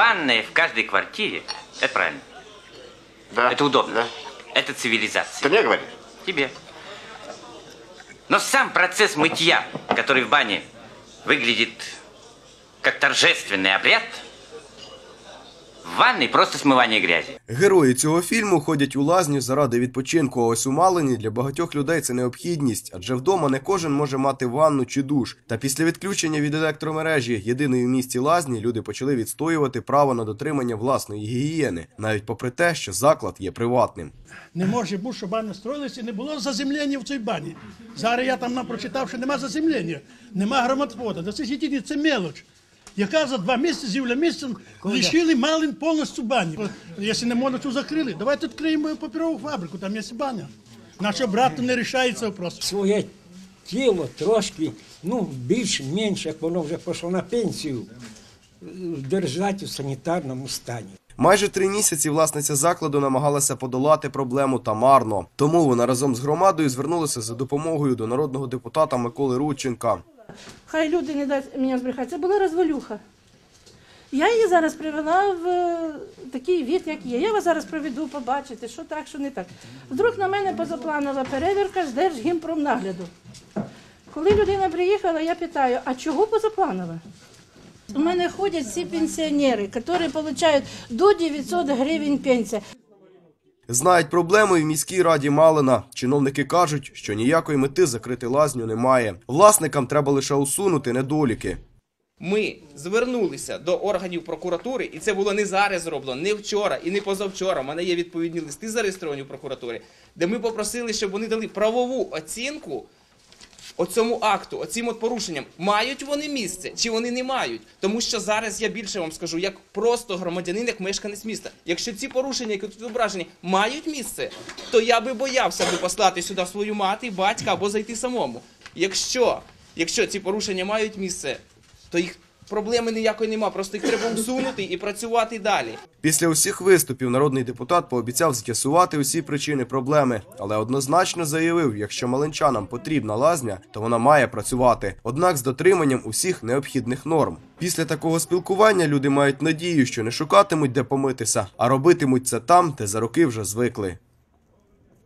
ванная в каждой квартире, это правильно. Да. Это удобно. Да. Это цивилизация. Ты мне говоришь? Тебе. Но сам процесс мытья, который в бане выглядит как торжественный обряд, в просто смывание грязи. Герої цього фільму ходять у лазню заради відпочинку. А ось у Малині для багатьох людей це необхідність, адже вдома не кожен може мати ванну чи душ. Та після відключення від електромережі єдиної в місті лазні люди почали відстоювати право на дотримання власної гігієни, навіть попри те, що заклад є приватним. Не може бути, щоб бані строїлися, не було заземлення в цій бані. Зараз я там нам прочитав, що нема заземлення, нема громадфота. Та це ж це мелоч. Яка за два місяці з'явля місяцем лишили малин повністю бані. Якщо не можна, то закрили. Давайте відкриємо паперову фабрику, там є баня. Наше брати не рішається вопрос. своє тіло трошки, ну, більш-менш, як воно вже пішло на пенсію, держати у санітарному стані. Майже три місяці власниця закладу намагалася подолати проблему та марно. Тому вона разом з громадою звернулася за допомогою до народного депутата Миколи Рудченка. Хай люди не дасть мені збрехати. Це була розвалюха. Я її зараз привела в е, такий від, як є. Я вас зараз проведу, побачите, що так, що не так. Вдруг на мене позапланова перевірка з Держгімпромнагляду. Коли людина приїхала, я питаю, а чого позапланова? У мене ходять всі пенсіонери, які отримують до 900 гривень пенсія. Знають проблему і в міській раді Малина. Чиновники кажуть, що ніякої мети закрити лазню немає. Власникам треба лише усунути недоліки. Ми звернулися до органів прокуратури, і це було не зараз зроблено, не вчора і не позавчора. У мене є відповідні листи зареєстровані в прокуратурі, де ми попросили, щоб вони дали правову оцінку оцьому акту, оцим от порушенням. Мають вони місце чи вони не мають? Тому що зараз я більше вам скажу, як просто громадянин, як мешканець міста. Якщо ці порушення, які тут відображені, мають місце, то я би боявся би послати сюди свою мати, батька або зайти самому. Якщо, якщо ці порушення мають місце, то їх проблеми ніякої нема, просто їх треба усунути і працювати далі. Після усіх виступів народний депутат пообіцяв з'ясувати усі причини проблеми, але однозначно заявив, якщо малинчанам потрібна лазня, то вона має працювати, однак з дотриманням усіх необхідних норм. Після такого спілкування люди мають надію, що не шукатимуть де помитися, а робитимуть це там, де за роки вже звикли.